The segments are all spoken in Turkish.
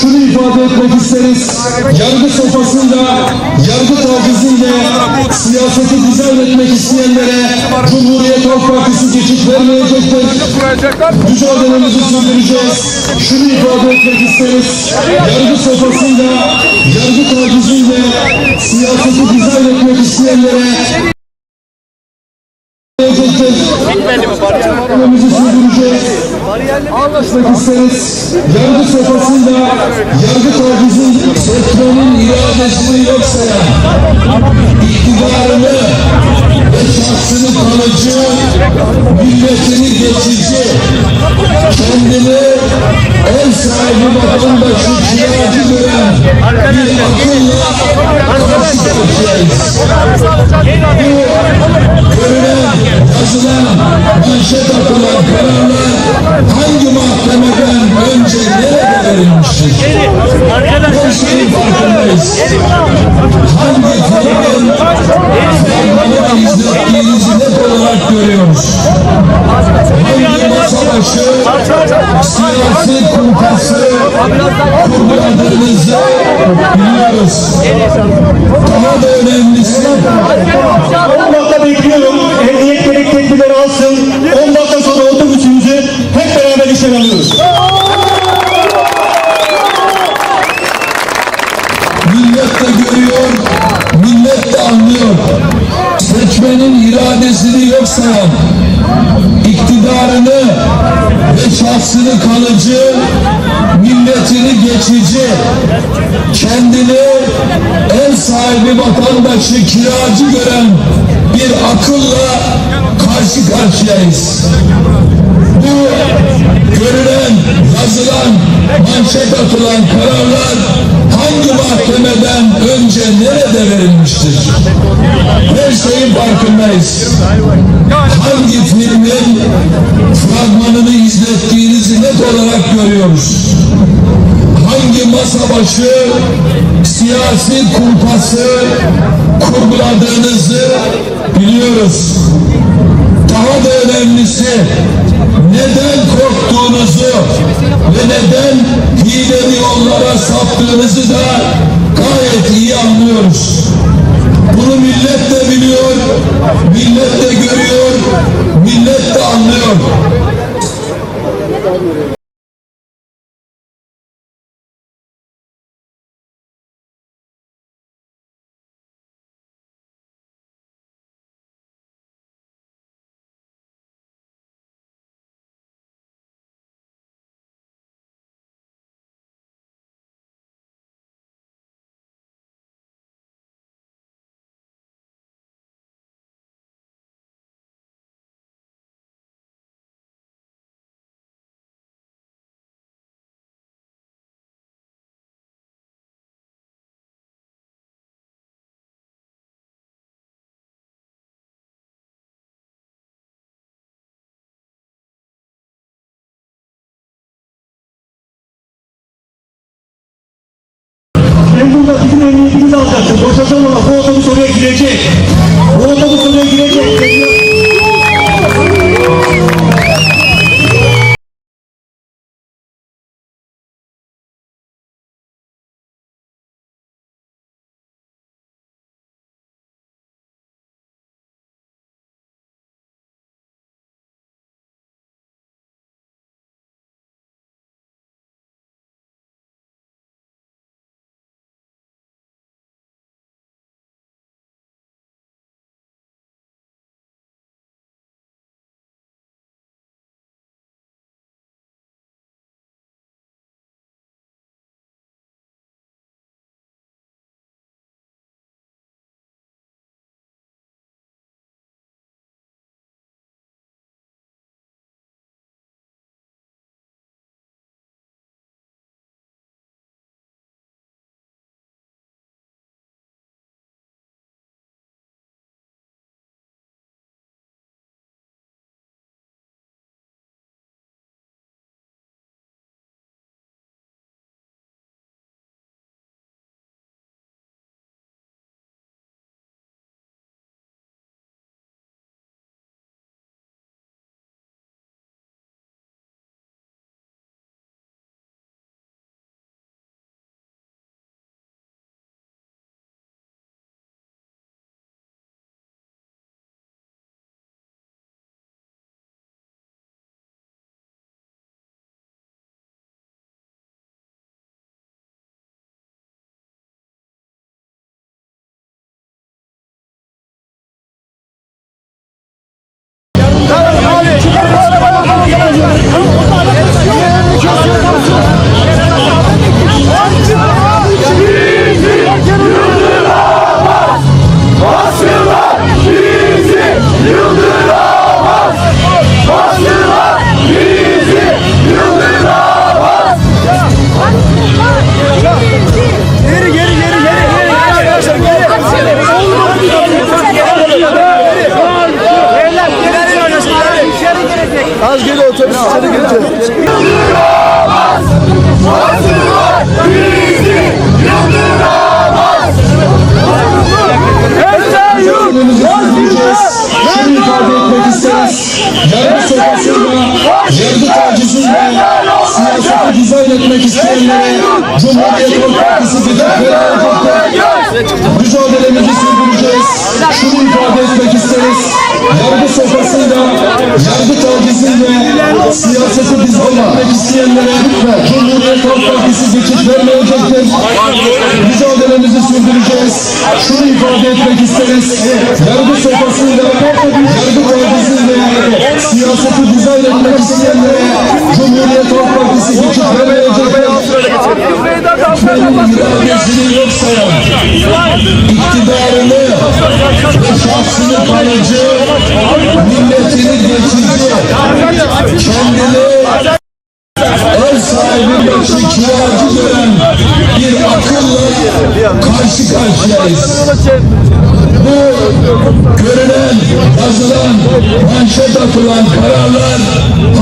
Şunu ifade etmek isteriz. Yargı sofasında, yargı taciziyle siyaseti dizayn etmek isteyenlere Cumhuriyet Halk Partisi geçit vermeyecektir. Mücadelemizi sürdüreceğiz. Şunu ifade etmek isteriz. Yargı sofasında, yargı taciziyle siyaseti dizayn etmek isteyenlere. Mücadelemizi sürdüreceğiz. Anlaşmak isteriz. Yargı sofasında yargı tacizin sektörün iradesini yok sayan, iktidarını ve şahsını kalıcı, milletini geçici, kendini ev sahibi vatandaşı kiracı gören bir akılla karşı karşıyayız. Bu görülen, yazılan, manşet atılan kararlar hangi mahkemeden önce nerede verilmiştir? Her şeyin farkındayız. Hangi filmin fragmanını izlettiğinizi net olarak görüyoruz. Hangi masa başı siyasi kumpası kurguladığınızı biliyoruz. Daha da önemlisi 10 dakika bekliyorum. Emniyet gerek tedbirleri alsın. 10 vatandaşı kiracı gören bir akılla karşı karşıyayız. Bu görülen, yazılan, manşet atılan kararlar hangi mahkemeden önce nerede verilmiştir? Her şeyin farkındayız. Hangi filmin fragmanını izlettiğinizi net olarak görüyoruz. Hangi masa başı siyasi kumpası kurguladığınızı biliyoruz. Daha da önemlisi neden korktuğunuzu ve neden hileli yollara saptığınızı da gayet iyi anlıyoruz. Bunu millet de biliyor, millet de görüyor, millet de anlıyor. Burada bizim emniyetimizi alacaksın. Boşaltalım ama bu otobüs oraya girecek. Bu otobüs oraya girecek. Sopasıyla, yargı tacizinde siyaseti dizayn etmek isteyenlere Cumhuriyet Halk Partisi gidip verecektir. Mücadelemizi sürdüreceğiz. Şunu ifade etmek isteriz. Yargı sopasıyla, yargı tacizinde siyaseti dizayn etmek isteyenlere Cumhuriyet Halk Partisi geçit vermeyecektir. Mücadelemizi sürdüreceğiz. Şunu ifade etmek isteriz. Yargı sopasıyla, yargı tacizinde siyaseti dizayn etmek isteyenlere Cumhuriyet Halk Partisi geçit vermeyecektir. Benim iradesini yok sayan, iktidarını ve şahsını kalıcı, milletini geçici, kendini ev sahibi ve şikayetçi gören bir akılla karşı karşıyayız. Bu görülen, yazılan, manşet atılan kararlar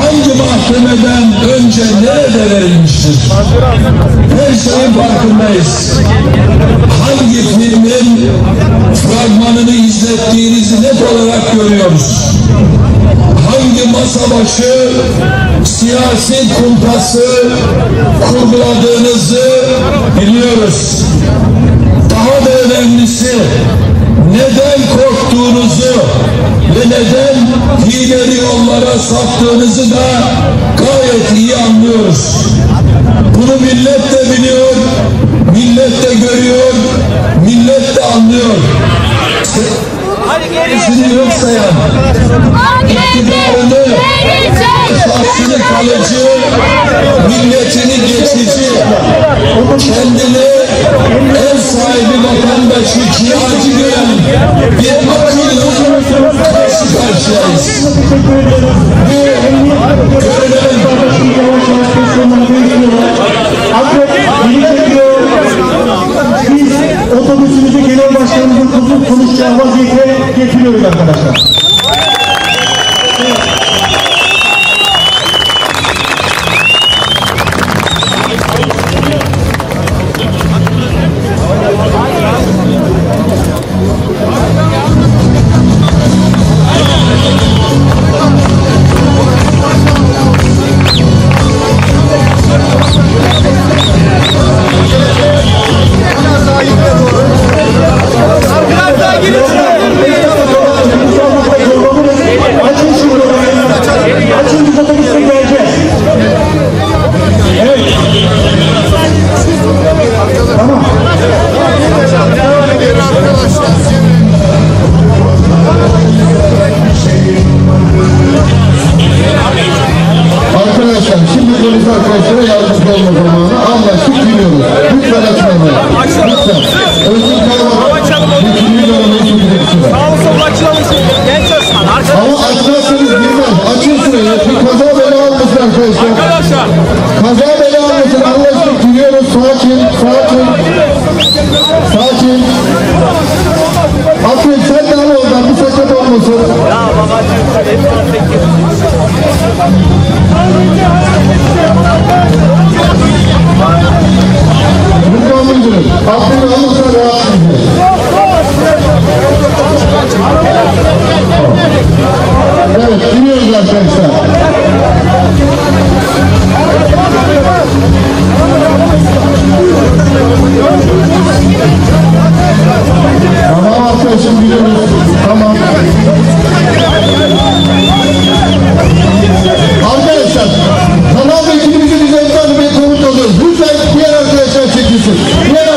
hangi mahkemeden önce nerede verilmiştir? Her şeyin farkındayız. İzlettiğinizi net olarak görüyoruz. Hangi masa başı siyasi kumpası kurguladığınızı biliyoruz. Daha da önemlisi neden korktuğunuzu ve neden hileli yollara saptığınızı da gayet iyi anlıyoruz. Bunu millet de biliyor, millet de görüyor, millet de anlıyor. Seni yok sayan, iktidarını, şahsını kalıcı, milletini geçici, kendini ev sahibi vatandaşı kiracı gören bir akılla karşı karşıyayız. Bu görülen Biz otobüsümüzü genel başkanımızın konuşacağı vaziyete getiriyoruz arkadaşlar. Aklını alırsa rahat Evet, dinliyoruz arkadaşlar. Tamam arkadaşım biliyoruz. Tamam. Arkadaşlar, kanal ekibimizin üzerinden bir komut alıyoruz. Lütfen diğer arkadaşlar çekilsin. Diğer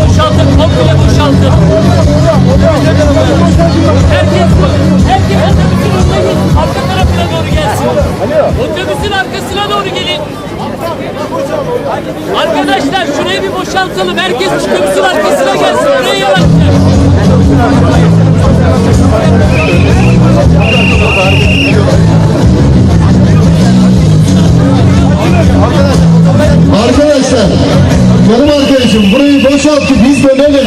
boşaltın, komple boşaltın. Herkes, herkes otobüsün önüne. Arka tarafına doğru gelsin. Otobüsün arkasına doğru gelin. Arkadaşlar şurayı bir boşaltalım. Herkes otobüsün arkasına gelsin. Buraya yavaşlar. Arkadaşlar, burayı boşaltıp biz dönelim.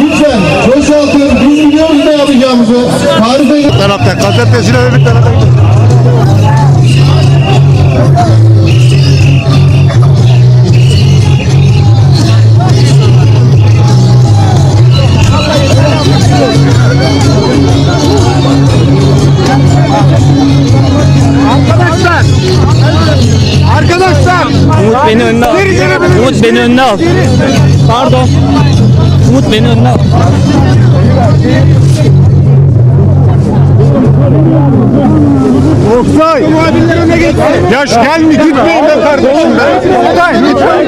Lütfen boşaltın. Biz biliyoruz ne yapacağımızı. Tarife tarafta gazetesine öbür tarafa Umut beni önüne al. Umut beni önüne al. Pardon. Umut beni önüne al. Oktay. Ya şu gelme gitmeyin be kardeşim be. Oktay lütfen.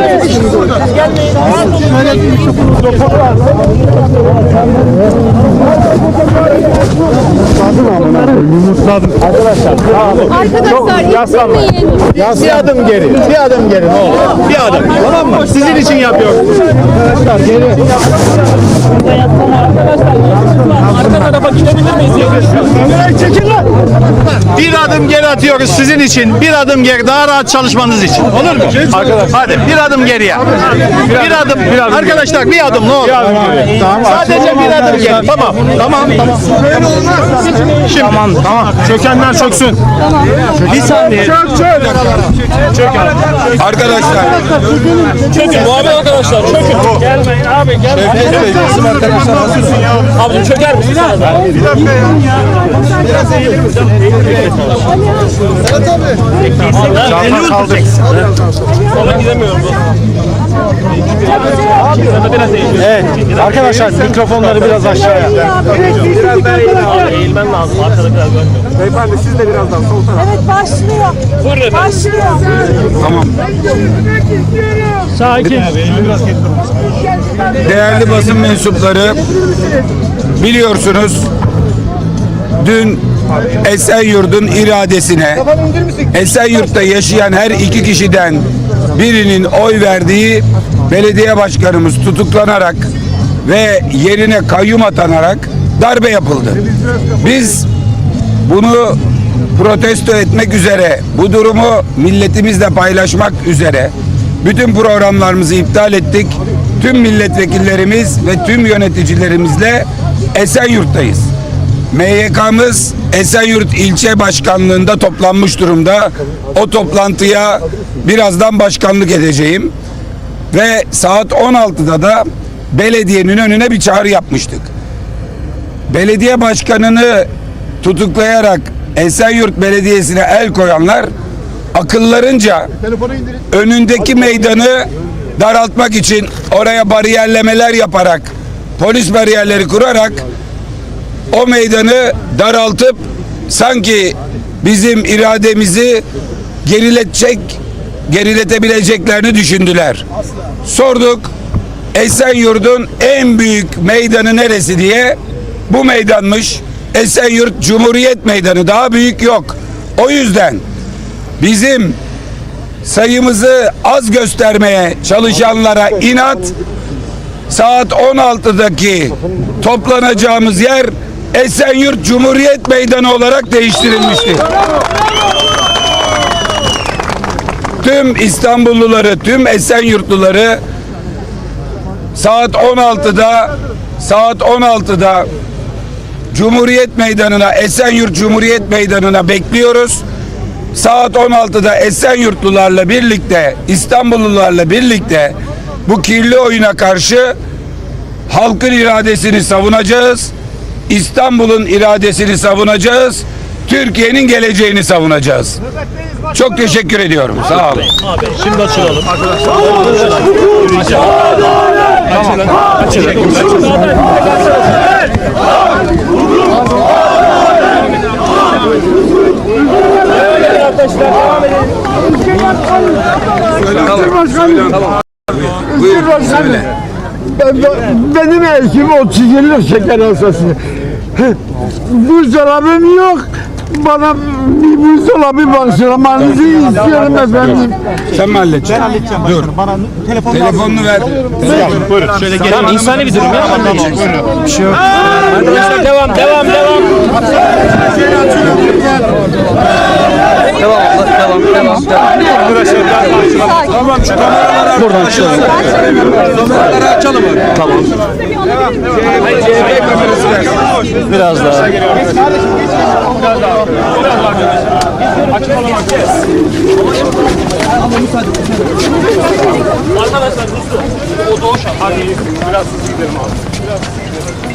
Arkadaşlar ittirmeyin. Bir adım geri. Bir adım geri ne olur. Bir adım. Tamam mı? Sizin için yapıyorum. Arkadaşlar geri. Arka tarafa gidebilir miyiz? Çekil lan. Bir adım geri atıyoruz sizin için. Bir adım geri daha rahat çalışmanız için. Olur mu? Arkadaşlar. Hadi bir adım geriye. Bir adım. Arkadaşlar bir adım ne olur. Sadece bir adım geri. Tamam. Tamam. Tamam. Şimdi. Tamam. Tamam. Çökenler çöksün. Bir saniye. Çök çök. Çök abi. Arkadaşlar Çökün bu abi arkadaşlar çökün. Gelmeyin abi gelmeyin. Bizim arkadaşlar nasılsın ya? Abi çöker misiniz? Bir dakika ya. Biraz eğilir misin? Elini tutacaksın. Sola gidemiyorum. Evet. Arkadaşlar mikrofonları biraz aşağıya. Abi eğilmen lazım. Arkada biraz görmüyorum. Beyefendi siz de birazdan sol tarafa. Evet başlıyor. Buyurun. Başlıyor. Sakin. değerli basın mensupları biliyorsunuz dün Esenyurt'un iradesine Esenyurt'ta yaşayan her iki kişiden birinin oy verdiği belediye başkanımız tutuklanarak ve yerine kayyum atanarak darbe yapıldı. Biz bunu protesto etmek üzere, bu durumu milletimizle paylaşmak üzere bütün programlarımızı iptal ettik. Tüm milletvekillerimiz ve tüm yöneticilerimizle Esenyurt'tayız. MYK'mız Esenyurt ilçe başkanlığında toplanmış durumda. O toplantıya birazdan başkanlık edeceğim. Ve saat 16'da da belediyenin önüne bir çağrı yapmıştık belediye başkanını tutuklayarak Esenyurt Belediyesi'ne el koyanlar akıllarınca önündeki meydanı daraltmak için oraya bariyerlemeler yaparak polis bariyerleri kurarak o meydanı daraltıp sanki bizim irademizi geriletecek geriletebileceklerini düşündüler. Sorduk Esenyurt'un en büyük meydanı neresi diye bu meydanmış. Esenyurt Cumhuriyet Meydanı daha büyük yok. O yüzden bizim sayımızı az göstermeye çalışanlara inat saat 16'daki toplanacağımız yer Esenyurt Cumhuriyet Meydanı olarak değiştirilmiştir. Tüm İstanbulluları, tüm Esenyurtluları saat 16'da saat 16'da Cumhuriyet Meydanı'na, Esenyurt Cumhuriyet Meydanı'na bekliyoruz. Saat 16'da Esenyurtlularla birlikte, İstanbullularla birlikte bu kirli oyuna karşı halkın iradesini savunacağız. İstanbul'un iradesini savunacağız. Türkiye'nin geleceğini savunacağız. Çok teşekkür ediyorum. Sağ olun. Abi şimdi açılalım. Başkanım. Buyur söyle. Ben, benim eşim 30 yıllık şeker hastası. Buzdolabım yok. Bana bir buzdolabı bağışlamanızı istiyorum efendim. Sen mi halledeceksin? Ben halledeceğim. Dur. Bana telefonunu ver. Buyurun. Şöyle gelin. Tamam insani bir durum ya. Bir şey yok. Arkadaşlar devam devam devam. Devam abla devam devam devam. Tamam şu kameraları Buradan açalım. Kameraları açalım. Tamam. CHP kamerası ver. Biraz daha. Arkadaşlar Ruslu. O doğuş. Hadi biraz hızlı gidelim abi. Biraz hızlı gidelim.